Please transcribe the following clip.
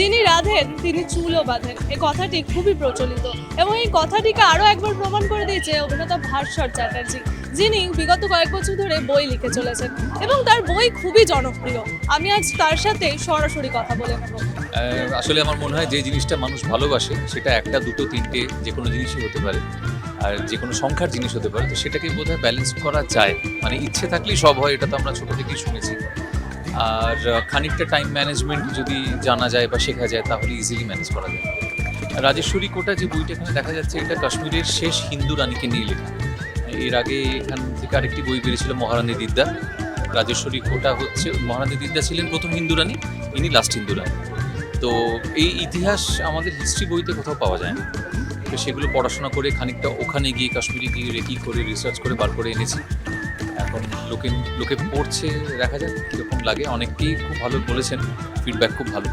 যিনি রাধেন, তিনি চুলও বাঁধেন। এই কথাটি খুবই প্রচলিত এবং এই কথাটিকে আরও একবার প্রমাণ করে দিয়েছে অভিনেতা ভাস্বর চ্যাটার্জি, যিনি বিগত কয়েক বছর ধরে বই লিখে চলেছেন এবং তার বই খুবই জনপ্রিয়। আমি আজ তার সাথে সরাসরি কথা বলে নেব। আসলে আমার মনে হয় যে জিনিসটা মানুষ ভালোবাসে, সেটা একটা, দুটো, তিনটে যে কোনো জিনিসই হতে পারে। আর যে কোনো সংখ্যার জিনিস হতে পারে, তো সেটাকে বোধহয় ব্যালেন্স করা যায়। মানে ইচ্ছে থাকলেই সব হয়, এটা তো আমরা ছোটো থেকেই শুনেছি। আর খানিকটা টাইম ম্যানেজমেন্ট যদি জানা যায় বা শেখা যায়, তাহলে ইজিলি ম্যানেজ করা যায়। রাজেশ্বরী কোটা যে বইটা এখানে দেখা যাচ্ছে, এটা কাশ্মীরের শেষ হিন্দু রানীকে নিয়ে লেখা। এর আগে এখান থেকে আরেকটি বই বেরিয়েছিল, মহারানী দিদ্দা রাজেশ্বরী কোটা হচ্ছে, মহারানী দিদ্দা ছিলেন প্রথম হিন্দু রানী, ইনি লাস্ট হিন্দু রানী। তো এই ইতিহাস আমাদের হিস্ট্রি বইতে কোথাও পাওয়া যায় না। তো সেগুলো পড়াশোনা করে খানিকটা ওখানে গিয়ে কাশ্মীরে গিয়ে রেকি করে রিসার্চ করে, বার করে এনেছি। এখন লোকে লোকে পড়ছে, দেখা যাক কীরকম লাগে। অনেকেই খুব ভালো বলেছেন ফিডব্যাক খুব ভালো।